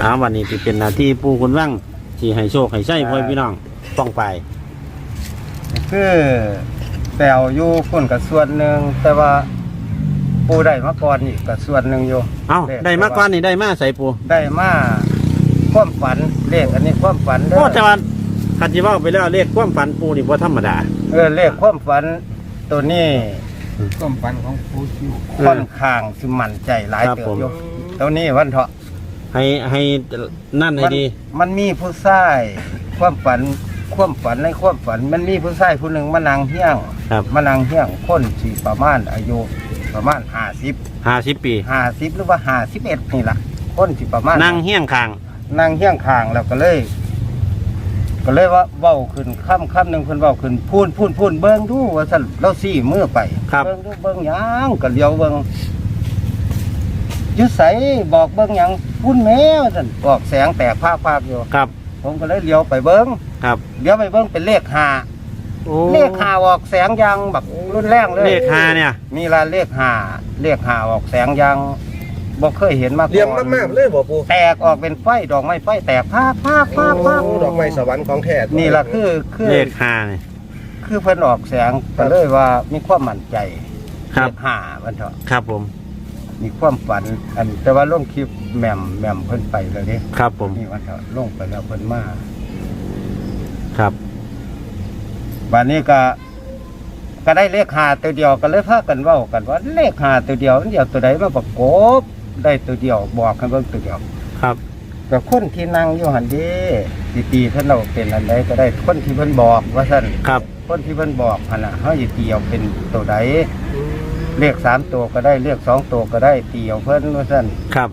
อาวันนี้ที่เป็นหน้าที่ปูคุณว่างที่ให้โชคให้ใช้พ่อพี่น้องต้องไป คือแปลวอยู่พุ่นกับส่วนหนึ่งแต่ว่าปูได้มาก่อนอีกกับส่วนหนึ่งอยู่เอ้าได้มาก่อนนี่ได้มาใส่ปูได้มาความฝันเลขอันนี้ความฝันเด้โอ้อแต่ว่าคันที่ว่าไปแล้วเลขความฝันปูนี่บ่ธรรมดา เออเลขความฝันตัวนี้ความฝันของครูคิวค่อนข้างสิมั่นใจหลายครับเติบผม อยู่ตัวนี้วันเถาะ ให้ให้นั่นให้มันดีมันมีผู้ชายความฝันความฝันในความฝัน มันมีผู้ชายผู้หนึ่งมานั่งเฮี้ยงครับ มานั่งเฮี้ยงคนที่ประมาณอายุประมาณห้าสิบห้าสิบปี ห้าสิบหรือว่าห้าสิบเอ็ดนี่ล่ะคนที่ประมาณนั่งเฮี้ยงคาง นั่งเฮี้ยงคางแล้วก็เลย ก็เลยว่าเบ้าขึ้นค่ำค่ำหนึ่งเพิ่นเบ้าขึ้นพูนพูนพูนเบิ้งดูว่าสั่นเราสี่มือไปครับ เบิ้งดูเบิ้งหยังก็เลี้ยวเบิ้ง อยุใสบอกเบิ้งหยังพูนแมวสั่นบอกแสงแตกภาพภาพอยู่ ครับ ผมก็เลยเลี้ยวไปเบิ้งครับ เลี้ยวไปเบิ้งเป็นเลขห้าโอ้เลขห้าออกแสงยางแบบรุนแรงเลยเลขห้าเนี่ย มีลานเลขห้าเลขห้าออกแสงยางบ่เคยเห็นมาก่อนเรียมมากๆเลยบ่ปูแตกออกเป็นไฟดอกไม้ไฟแตกภาคภาคภาคภาคโอ้ดอกไม้สวรรค์ของแท้นี่ล่ะคือคือเลขห้าเนี่ย คือเพิ่นออกแสงก็เลยว่ามีความมั่นใจครับ เลขห้าวันเถอะครับผม มีความฝัน อันแต่ว่าลงคลิปแหม่มแหม่มเพิ่นไปแล้วเด้ครับผมนี่วันเถอะลงไปแล้วเพิ่นมาครับบัดนี้ก็ ก็ได้เลขห้าตัวเดียวก็เลยพากันเว้ากันว่า เลขห้าตัวเดียวมันเดียวตัวใดมาประกบได้ตัวเดียวบอกให้เบิ่งตัวเดียวครับก็คนที่นั่งอยู่หันเดีตีตีเพิ่นเราเป็นอันใดก็ได้คนที่เพิ่นบอกว่าซั่นครับคนที่เพิ่นบอกหั่นน่ะเฮาสิตีเอาเป็นตัวใด เลขสามตัวก็ได้เลขสองตัวก็ได้ตีเอาเพิ่นว่าซั่นครับ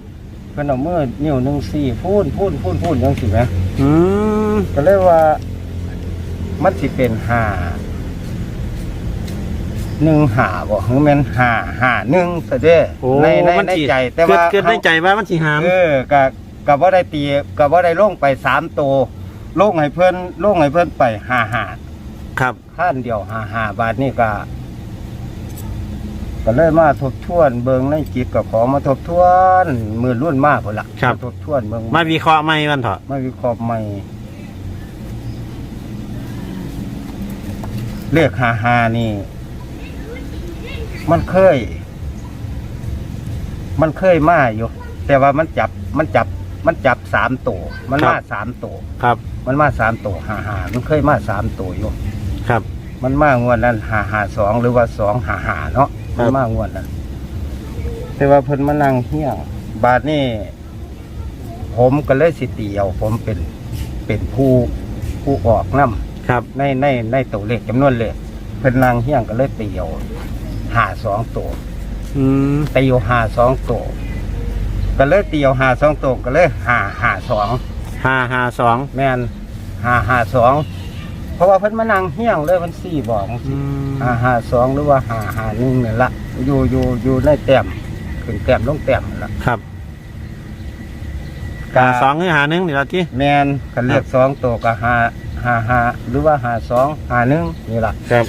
เพิ่นเอามือนิ้วหนึ่งสี่พูนพูนพูนพูนจังซี่แหมอืมก็เลยว่า มันสิเป็นห้าหนึ่งหาบ่คือแม่นห้าห้าหนึ่งซะเด้โอ้ในในมันในสิใจ แต่ว่าเกิดในใจว่ามันสิหาม เออก็ก็บ่ได้ตีก็บ่ได้ลงไปสามตัวลงให้เพิ่นลงให้เพิ่นไปห้าห้าครับขั้นเดียวห้าห้าบาทนี่ก็ ก็เลยมาทบทวนเบิงในจิตกับของมาทบทวนมือรุ่นมากพุ่นละครับ มาทบทวนเบิงมาวิเคราะห์ใหม่วันเถอะมาวิเคราะห์ใหม่เลขห้าห้านี่ มันเคย มันเคยมาอยู่ แต่ว่ามันจับมันจับ มันจับสามตัวมันมาสามตัวครับ มันมาสามตัวห้าห้ามันเคยมาสามตัวอยู่ ครับ มันมางวดนั้นหาหาสองหรือว่าสองหาหาเนาะ ครัมับนมางวดนั้นแต่ว่าเพิ่นมานั่งเฮี้ยง บาทนี่ผมก็เลยสิตีเอาผมเป็นเป็นผู้ผู้ออกนํครับในในในตัวเลขจำนวนเลขเพิ่นนั่งเฮี้ยงก็เลยตีเอาหาสองตัวอืมตีเอาหาสองตัวก็เลยตีเอาหาสองตัวก็เลยหาหาสองห้าห้าสองแม่นหาหาสอง เพราะว่าเพิ่นมานั่งเฮี้ยงเลยมันสี่บอกอืมหาหาสองหรือว่าหาหาหนึ่งนี่นละอยู่อยู่อยู่ในแต้มขึ้นแต้มลงแต้มนั่นละครับกาหาสองหรือหาหนึ่งนี่ละที่แมนกันเรียกสองตัวกับหาหาหาหรือว่าหาสองหาหนึ่งนี่ละครับ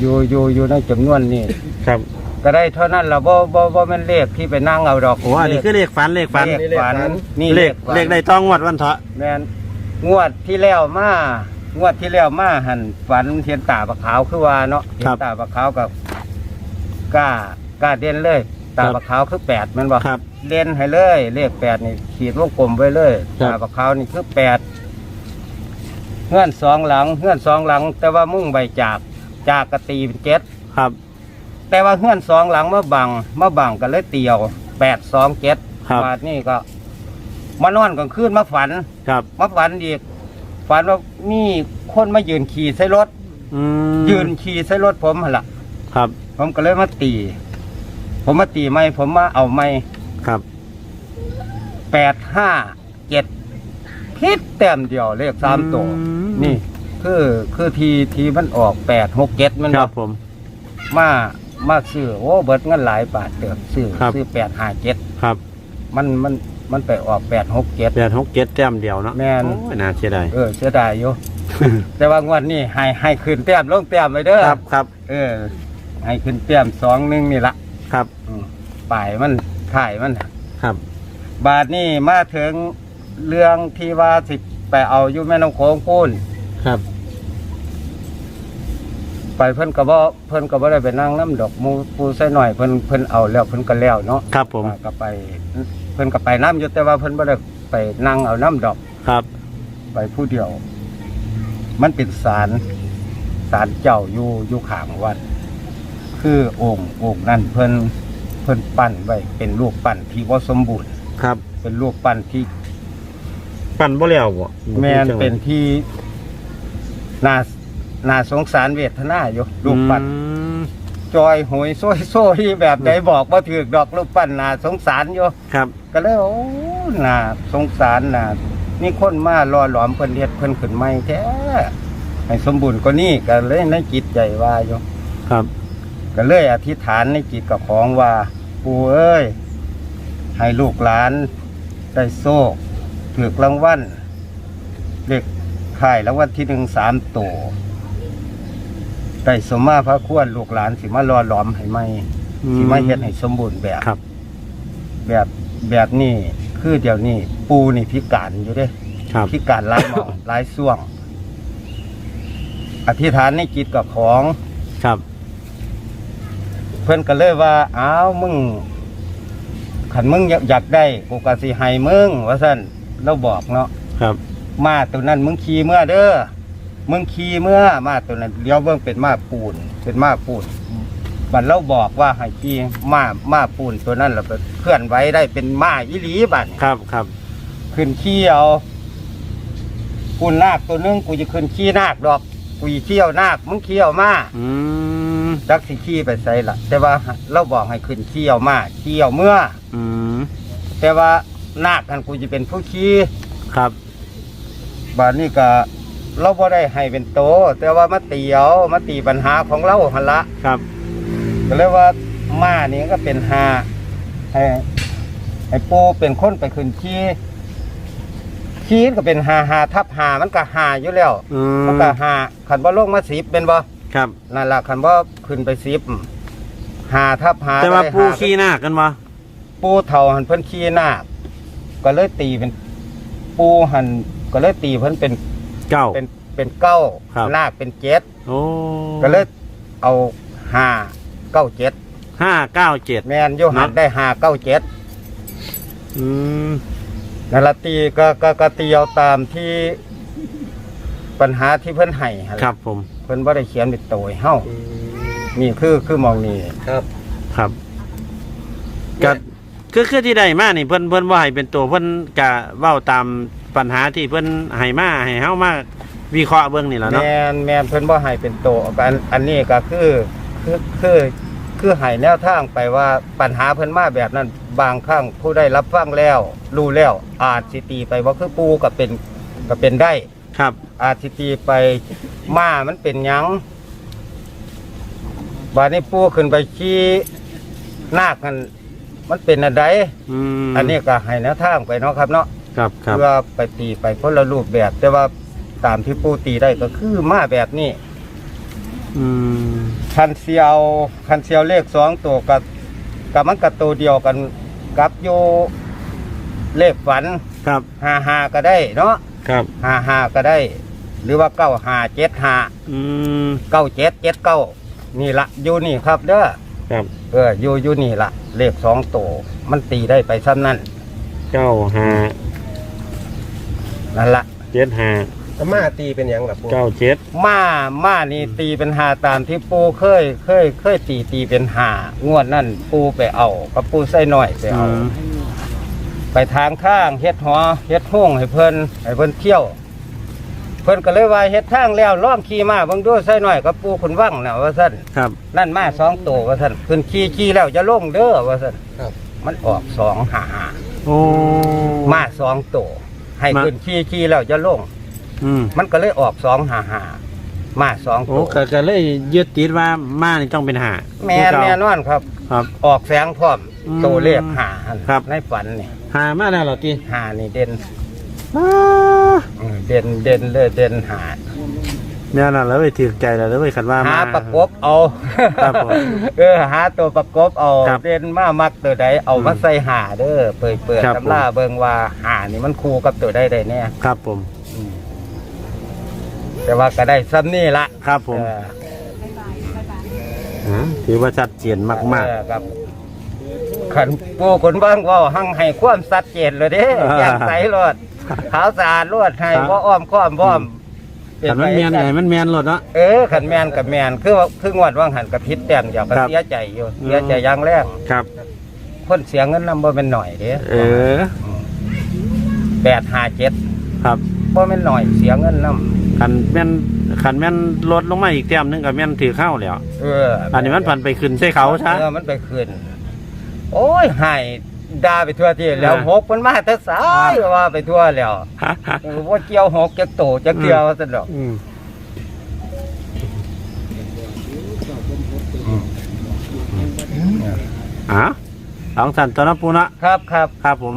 อยู่อยู่อยู่ในจำนวนนี่ครับก็ได้เท่านั้นละบ่บ่บ่แม่นเลขที่ไปนั่งเอาดอกโอ้อันนี้คือเลขฝันเลขฝันเลขฝันนี่เลขฝันเลขได้ต้องวัดวันเถอะแมนงวดที่แล้วมา งวดที่แล้วมาหันฝันเทียนตาปะขาวคือว่าเนาะเทียนตาปะขาวกับกล้ากล้าเด่นเลย ตาปะขาวคือแปดแมันบ่ครับ เล่นให้เลยเลขแปดนี่ขีดวงกลมไว้เลย ครับ ตาปะขาวนี่คือแปดเงื่อนสองหลังเงื่อนสองหลัง แต่ว่ามุ่งใบจากจากกตีเป็นเจ็ดครับแต่ว่าเงื่อนสองหลังมาบังมาบังกันเลยเตียวแปดสองเจ็ดครับบาทนี่ก็มานอนกลางคืนมาฝัน ครับมาฝันอีก ฝันว่ามีคนมายืนขี่ใส่รถ อืมยืนขี่ใส่รถผมหั่นล่ะครับผมก็เลยมาตี ผมมาตีไม่ผมมาเอาไม่ครับ แปดห้าเจ็ดพิษแต้มเดียวเลขสามตัวอืม นี่ คือคือทีทีมันออกแปดหกเจ็ดมันครับผม มามาซื้อโอ้เบิดเงินหลายบาทเติมซื้อครับ ซื้อแปดห้าเจ็ดครับ มันมัน มันไปออกแปดหกเจ็ดแปดหกเจ็ดแต้มเดียวเนาะแม่นโอ้ยน่าเสียดายเออเสียดายอยู่แต่ว่างวดนี้ให้ให้ขึ้นแต้มลงแต้มไปเด้อครับครับเออให้ขึ้นแต้มสองหนึ่งนี่ละครับอืมป่ายมันถ่ายมันครับ บาทนี่มาถึงเรื่องที่ว่าสิไปเอาอยู่แม่น้ำโขงพูนครับ ไปเพิ่นก็บ่เพิ่นก็บ่ได้ไปนั่งน้ำดอกหมูปูใส่หน่อยเพิ่นเพิ่นเอาแล้วเพิ่นก็แล้วเนาะครับผมอ่าก็ไปเพิ่นก็ไปน้ำอยู่แต่ว่าเพิ่นบ่ได้ไปนั่งเอาน้ำดอกครับ ไปผู้เดียว มันเป็นศาลศาลเจ้าอยู่อยู่ข้างวัด คือองค์องค์นั่นเพิ่นเพิ่นปั้นไว้เป็นรูปปั้นที่บ่สมบูรณ์ ครับ เป็นรูปปั้นที่ปั่นบ่แล้วบ่แมนเป็นที่น่าน่าสงสารเวทนาอยู่รูปปั้น อืม จอยหวยโซ่โซ่ที่แบบใดบอกว่าถือดอกรูปปั้นน่าสงสารอยู่ครับ ก็เลยโอ้น่าสงสารน่ะมีคนมารอหลอมเพิ่นเฮ็ดเพิ่นขึ้นใหม่แท้ให้สมบูรณ์กว่านี้ก็เลยในจิตใจว่าอยู่ครับ ก็เลยอธิษฐานในจิตกับของว่าปู่เอ้ยให้ลูกหลานได้โซ่ถือกรางวัลเด็กข่ายรางวัลที่หนึ่งสามตัว ได้สมมาพระควรลูกหลานสิมารอหลอมให้ไหมสิมาเฮ็ดให้สมบูรณ์แบบครับ แบบแบบนี้คือเดี๋ยวนี้ ปูนี่พิการอยู่เด้ครับพิการหลายหมองหลายส่วง อธิษฐานในจิตกับของ ครับ เพื่อนก็เลยว่าอ้าวมึงขันมึงอยากอยากได้กูก็สิให้มึงว่าสั่นเราบอกเนาะครับ มาตัวนั้นมึงขี่เมื่อเด้อ มึงขี่เมื่อมาตัวนั้นเลี้ยวเบิ่งเป็นมาปูนเป็นมาปูนบัดเราบอกว่าให้ขี่มามาปูนตัวนั้นเราเคลื่อนไหวได้เป็นมาอีหลีบัดนี้ครับครับขึ้นขี่เอาปูนนาคตัวหนึงกูจะขึ้นขี่นาคดอกกูจะเขี่ยวนาคมึงเขี่ยวมาอืมจักสิขี่ไปใส่ละแต่ว่าเราบอกให้ขึ้นเขี่ยวมาเขี่ยวเมื่อ อืมแต่ว่านาคกันกูจะเป็นผู้ขี่ครับบานนี้ก็ เราบ่ได้ให้เป็นโต แต่ว่ามาตีเอามาตีปัญหาของเราหันละครับ ก็เลยว่าม้านี่ก็เป็นหาให้ให้ปูเป็นคนไปขึ้นขี่ขี่ก็เป็นหาหาทับหามันก็หาอยู่แล้วอืมันมก็หาขันบ่ลงมาสิบเป็นบ่ครับ นั่นล่ะขันบ่ขึ้นไปสิบหาทับหาแต่ว่าก็ได้ปูหขี้หน้ากันวะปูเท่าหันเพิ่นขี้นาคก็เลยตีเป็น ปูหันก็เลยตีเพิ่นเป็น เก้า เป็นเป็นเก้าครับนาคเป็นเจ็ดโอ้ก็เลยเอาห้าเก้าเจ็ดห้าเก้าเจ็ด แมนโยหันเนาะ ได้ห้าเก้าเจ็ดอืมนั่นละตีก็ก็ก็ตีเอาตามที่ปัญหาที่เพิ่นให้หั่นล่ะครับผม เพิ่นบ่ได้เขียนเป็นตัวให้เฮานี่คือคือมองนี่ครับครับก็คือคือที่ได้มานี่เพิ่นเพิ่นว่าให้เป็นตัวเพิ่นกะเว้าตาม ปัญหาที่เพิ่นให้มาให้เฮามาวิเคราะห์เบิ่งนี่แหละแมเนาะนแมนเพิ่นบ่ให้เป็นตัวอันอันนี้ก็คือคือคือคือให้แนวทางไปว่าปัญหาเพิ่นมาแบบนั้นบางครั้งผู้ได้รับฟังแล้ว รู้แล้วอาจสิตีไปว่าคือปูก็เป็นก็เป็นได้ ครับอาจสิตีไปมามันเป็นหยังบาดนี้ปูขึ้นไปขี่นาคกันมันเป็นอะไรอืมอันนี้ก็ให้แนวทางไปเนาะครับเนาะ ครับครับ เพื่อไปตีไปคนละรูปแบบ แต่ว่าตามที่ปูตีได้ก็คือมาแบบนี้อืม คันเซียวคันเซียวเลขสองตัวกับกับมันกับตัวเดียวกันกับอยู่เลขฝันครับ หาหาก็ได้เนาะครับ หาหาก็ได้ หรือว่าเก้าหาเจ็ดหาอืม เก้าเจ็ดเจ็ดเก้านี่ละอยู่นี่ครับเด้อครับเอออยู่อยู่นี่ละเลขสองตัวมันตีได้ไปซ้ำนั่นเก้าห้า นั่นละเจ็ดห้าอาม่าตีเป็นหยังล่ะปูเก้าเจ็ดมามานี่ตีเป็นหาตามที่ปูเคยเคย เคยตีตีเป็นหางวดนั่นปูไปเอากับปูใส่หน่อยไปอืเอามไปทางข้างเฮ็ดหอเฮ็ดห้องให้เพิ่นให้เพิ่นเที่ยว เพิ่นก็เลยว่าเฮ็ดทางแล้วล้อมขี่มาเบิ่งดูใส่หน่อยกับปูคุณว่างน่ะว่าซั่นครับ นั่นมาสองตัวว่าซั่นขึ้นขี่ขี่แล้วจะลงเด้อว่าซั่นครับ มันออกสองหาโอ้มาสองตัว ให้มาขึ้นขี่ขี่แล้วจะลง อืมมันก็เลยออกสองหาหามาสองโอ้ตัวก็ก็เลยยึดติดว่ามานี่ต้องเป็นหาแม่นแม่นอนครับ ครับออกแสงพร้อมอืมตัวเลขหาหั่นครับ ในฝันนี่หามาแล้วเหรอจีหานี่เด่นเออเด่นเด่นเลยเด่นหา แม่นั่นแล้วไปถือใจแล้วแล้วไปคันว่าหามาประกบเอาครับผมเออหาตัวประกบเอาครับเด่นมามักตัวใดเอามาใส่หาเด้อเปิดเปิดครับ ตำราเบิ่งว่าหานี่มันคู่กับตัวใดได้แน่ครับผมอืมแต่ว่าก็ได้ซ้ำนี่ละครับผมเออฮะถือว่าชัดเจนมาก เออครับขันปูคนเบิ่งเว่าหังให้ความชัดเจนเลยเด้อ่าแจ่มใสรดขาวสะอาดรวดให้ครับบ่อ้อมค้อมบ่อม ๆคันมันแมนไงมันแมนรถเนาะ เออขันแมนกับแมนคือว่าคืองวดว่างหันกับพิษแต้มเดียวก็ครับ เสียใจอยู่อืมเสียใจอย่างแรกครับ คนเสียเงินนำบ่เป็นหน่อยเด้เออ แปดห้าเจ็ดครับ บ่เป็นหน่อยเสียเงินนำคันแม่นคันแม่นลดลงมาอีกแต้มหนึงก็แม่นถือเข้าแล้วเอออันนี้มันพันไปขึ้นใส่เขาซะเออมันไปคืนโอ้ยใหาย ด่าไปทั่วที่แล้วอ่าหกมันมาแต่สายว่าไปทั่วแล้วเออว่าเกี่ยวหกจักโตจักเดียวซะดอกอืมอะสองสันตัวนะปูนะครับครับครับผม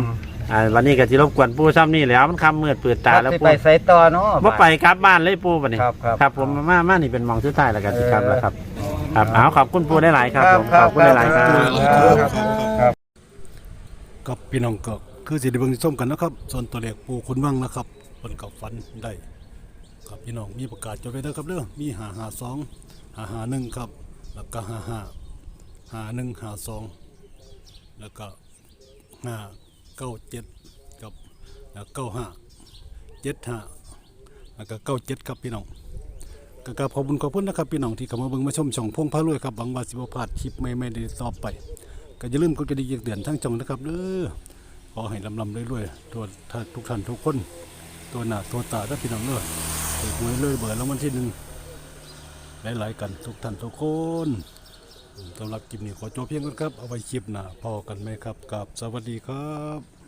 อ่าวันนี้ก็ที่รบกวนปูซ้ำนี่แหล้วมันคำมืดเปิดตาครับแล้วสิปูไปใส่ต่อเนาะว่าไปกลับบ้านเลยปูบันนี้ครับครับครับผมมามานี่เป็นหมองสุดท้ายแล้วกันสิครับเออแล้วครับครับเอาขอบคุณปูได้หลายๆครับผมครัขบอบคุณหลายๆครับครับครับ กับพี่น้องก็คือสิได้เบิ่งส้มกันนะครับ ส่วนตัวเลขปูคุณวังนะครับเพิ่นกับฟันได้ครับพี่น้องมีประกาศจดไว้เด้อครับเด้อมี552 551ครับ แล้วก็55 5152แล้วก็597กับแล้ว95 75แล้วก็97ครับพี่น้องก็กราบขอบคุณขอบคุณนะครับพี่น้องที่เข้ามาเบิ่งมาชมช่องพงพารวยครับหวังว่าสิบ่พลาดคลิปใหม่ๆได้ต่อไป ก็อย่าลืมกดกระดิ่งเตือนทั้งช่องนะครับเด้อขอให้ลำลำเรื่อยๆตัวทุกท่านทุกคน ตัวหน้าตัวตาถ้าพี่น้องเด้อถูกหวยเลยเบอร์รางวัลที่หนึ่งหลายๆกันทุกท่านทุกคนสำหรับคลิปนี้ขอจบเพียงก่อนครับ เอาไว้คลิปหน้าพอกันไหมครับกับสวัสดีครับ